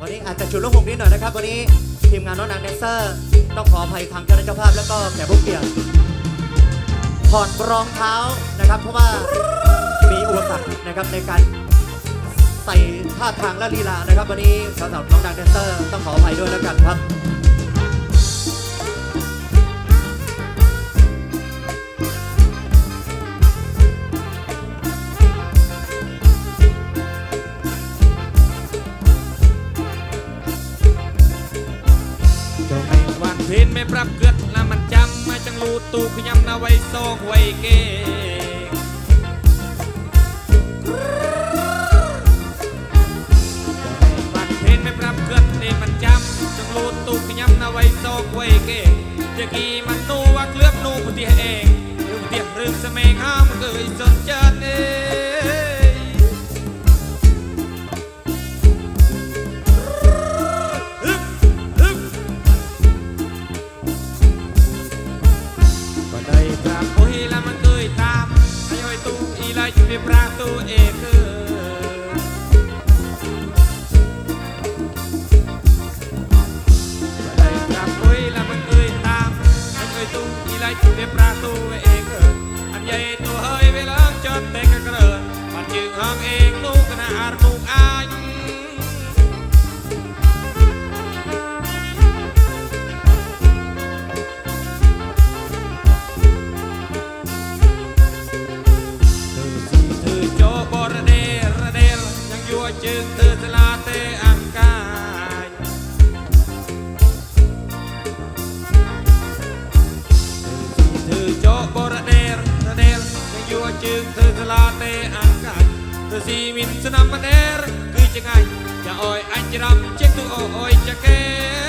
วันนี้อาจจะชุดละหกนิดหน่อยนะครับ วันนี้ทีมงานน้องนางแดนเซอร์ ต้องขออภัยทางเจ้าหน้ภาพ แล้วก็แขกผู้เกียรติถอดรองเท้านะครับ เพราะว่ามีอุปสรรคนะครับในการใส่ท่าทางและลีลานะครับ วันนี้สาวๆน้องนางแดนเซอร์ ต้องขออภัยด้วยแล้วกันครับ ទូខ្ញុំនៅវ័យសងវ័យគេបាត់ពេលមិនប្រាប់គិតនេះមិនចាំចង្លូតទូខ្ញុំនៅវ័យសងវ័យគេជាគីមិននូអាក្លឿបនូប្រទេសឯងឬប្រទេសឬសមេងហមគឺសនចិត្តឯង វាប្រាទូអេគឺតែប្រាពុយឡាមិនអើយតាមអញអើយទូអ៊ីឡៃវាប្រាទូអេគឺអញយាយទូហើយវាឡើងចត់តែកក្របានជើងហងអេងលោកណាអរមុខអាយ ស៊ីមានស្នាមណែរគឺចង្អាយចាអយអញច្រំជាងទូអអយចកែ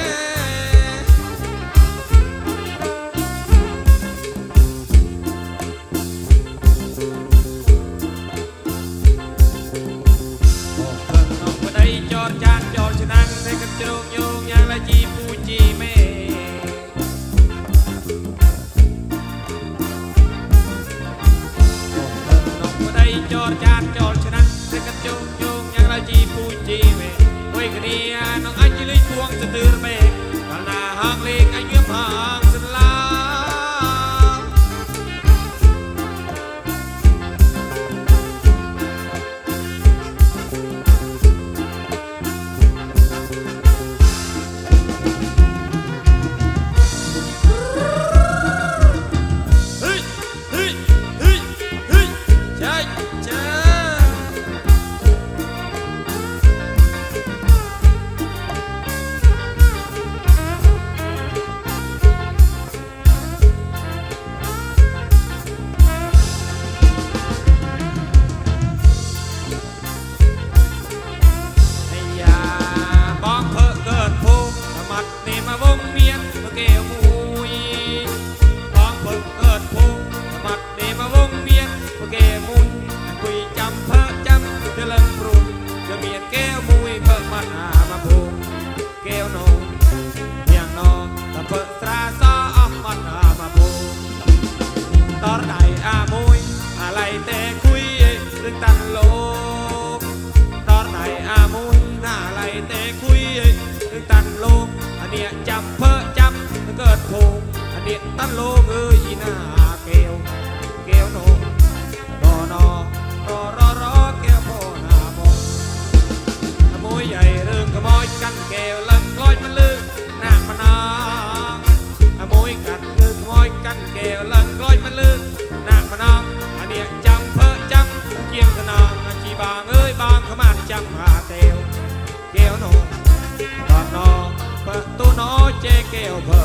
chăm hà tèo kéo nô còn nó bật tu nó chê kéo bờ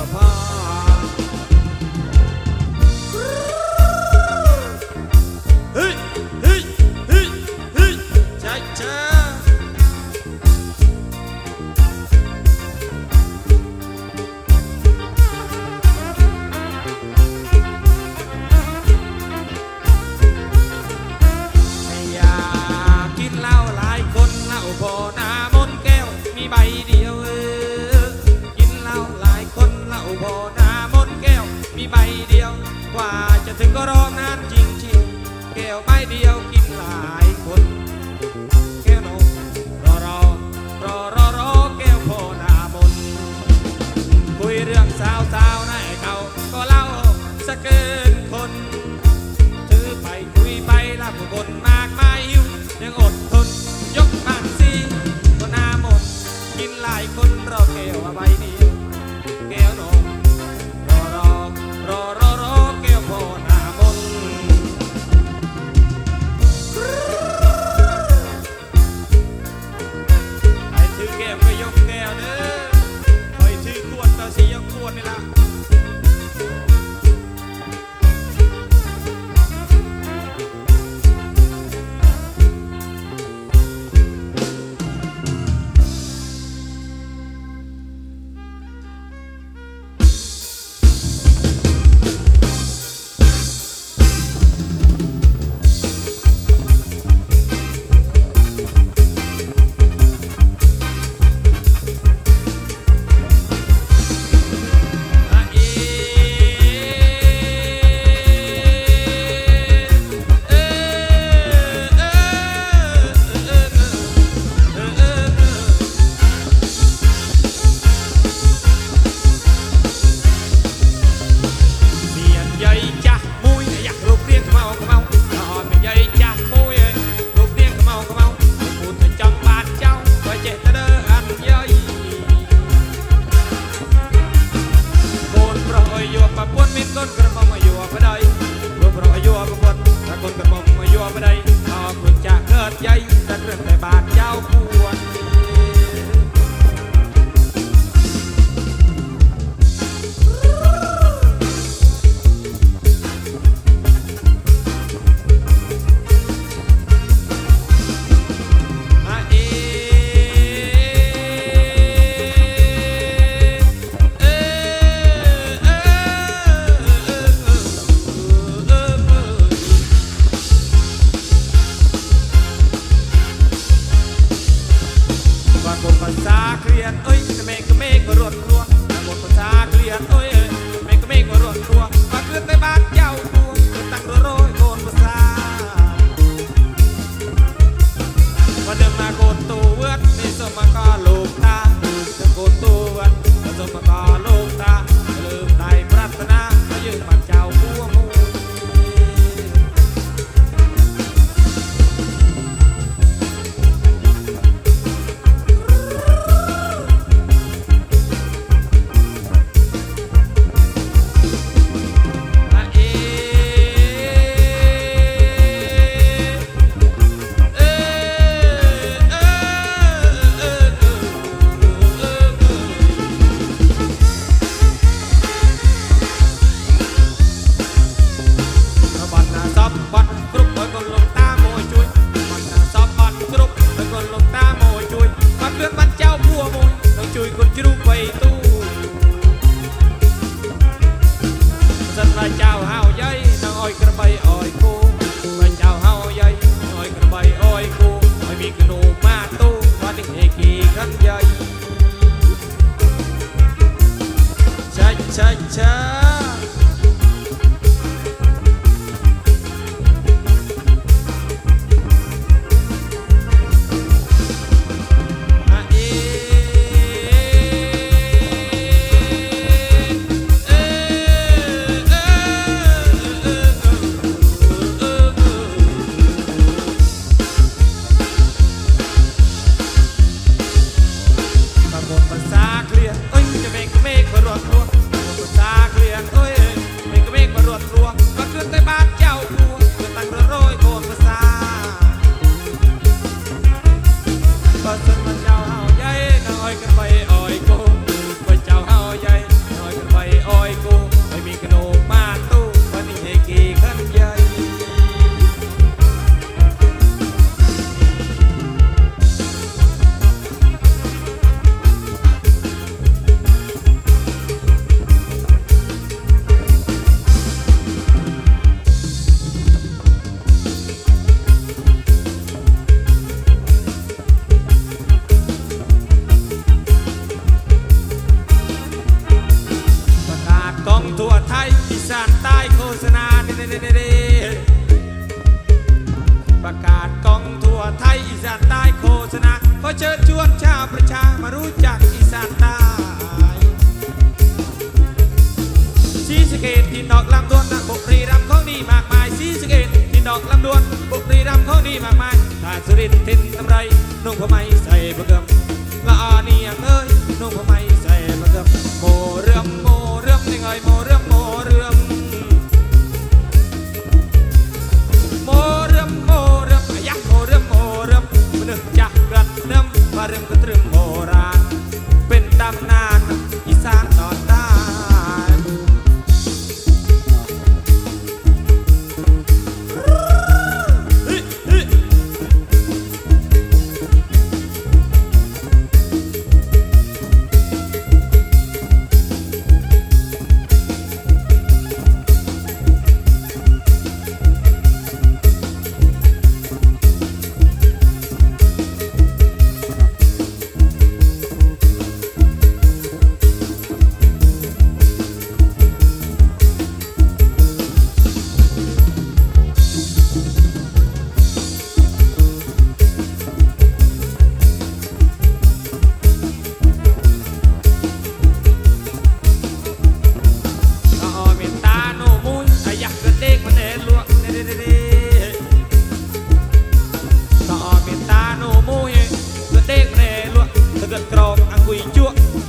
สะเกตที่ดอกลำดวนนะบุรีรัมย์ของดีมากมายสีสเกตที่ดอกลำดวนบุรีรัมย์ของดีมากมายถ้าสุรินทินทำไรนุ่งผ้าไหมใส่ผ้าเกมละอาเนียยเอ้ยนุ่งผ้าไหมใส่มาเกือโมเรื่อมโมเรื่อมยังไงโมเรื่อมโมเรื่อมโมเรื่อมโมเรื่อมอะยะโมเรื่อมโมเรื่อมมันนึกจักกระเนิ่มมาเรื่อมกระตรึมโบราณเป็นตำนาน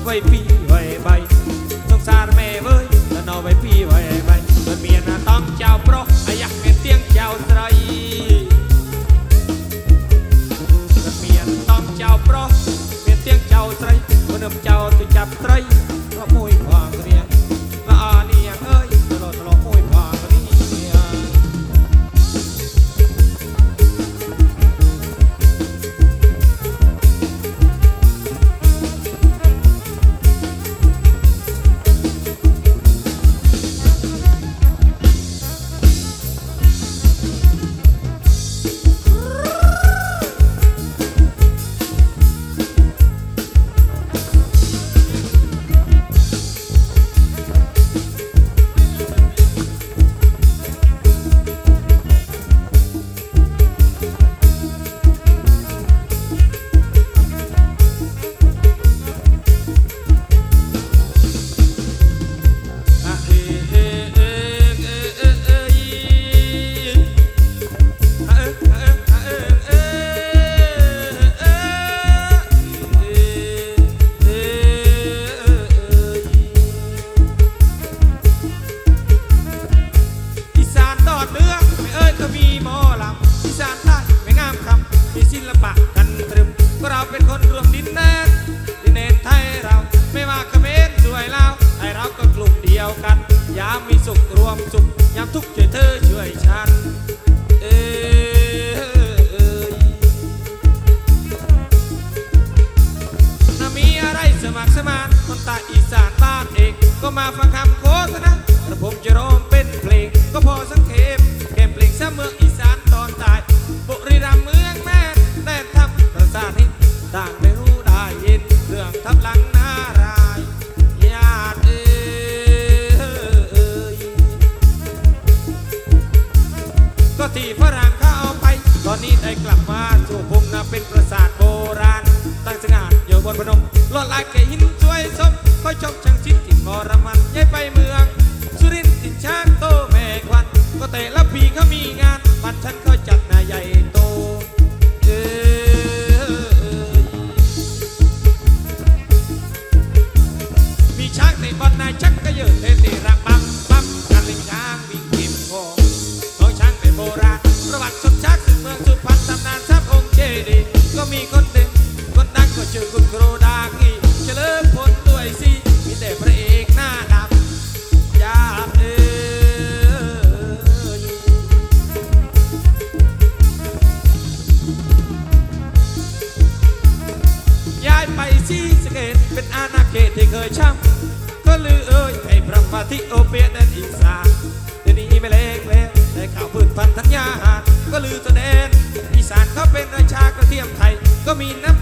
វ័យពីវ័យបីសុខសារមេវើយទៅនៅវ័យពីវ័យបីមិនមានអាតង់ចៅប្រុសអាយ៉ាក់មានទៀងចៅស្រីមិនមានតង់ចៅប្រុសមានទៀងចៅស្រីមិននឹមចៅទៅចាប់ស្រីរបស់មួយ ที่ฝรั่งเขาเอาไป ตอนนี้ได้กลับมาสู่ภูมินาเป็นปราสาทโบราณ ตั้งสง่าอยู่บนพนมลวดลายแก่หินสวยสมคอยชมช่างชิดถิ่นมรมันย้ายไปเมือง สุรินทร์ถิ่นช้างโตแม่ควัน ก็แต่ละปีเขามีงานบ้านฉันเขาจัดนาใหญ่โตเอ้ยมีช้างในบอลนายชักก็เยอะเทตีรัก มีคนเด่นคนดังก็ชื่อคุณครูดากีเฉลิมพลด้วยสิมีแต่พระเอกหน้าดำยาเอ้ยย้ายไปซีสะเกตเป็นอาณาเขตที่เคยช้ำก็ลือเอ่ยให้พระมาธิโอเปียแดนอีสาน ย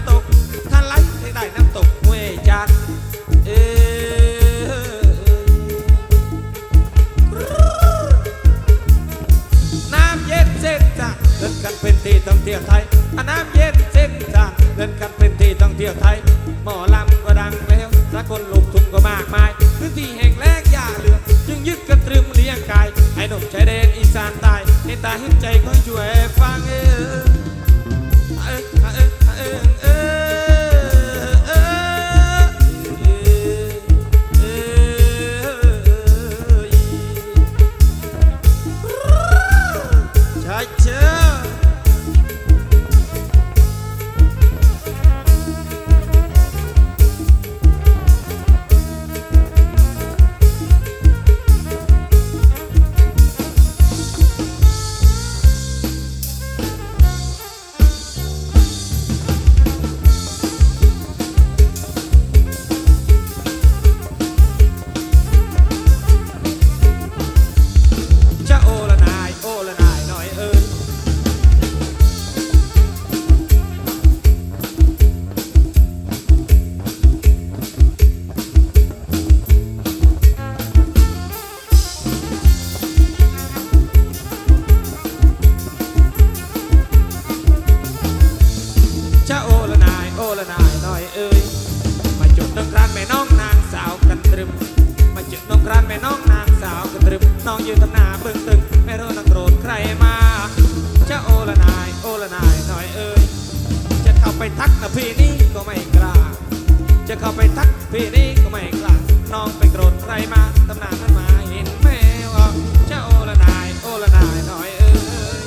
เข้าไปทักพี่นี่ก็ไม่กล้าน้องไปโกรธใครมาตำนานนั้นมาเห็นแมว่าเจ้าโอละนายโอละนายหน่อยเอ้ย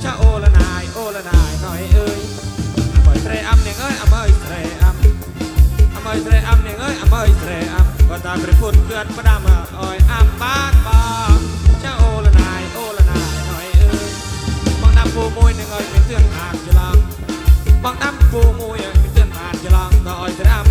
เจ้าโอละนายโอละนายหน่อยเอ้ยปล่อยเตรอัมเนี่ยเอ้ยอเอ้ยเตรอัมอเอ้ยเตรอัมเนี่ยเอ้ยอเอ้ยเตรอัมก็ตามไปพูดเพื่อนประดามอ้อยอัมบ้านบ้าน យនឹងឲ្យមានទឿនអានច្រឡំបងតាមពូមួយឲ្យមានទឿនអានច្រឡំដល់ឲ្យត្រាំ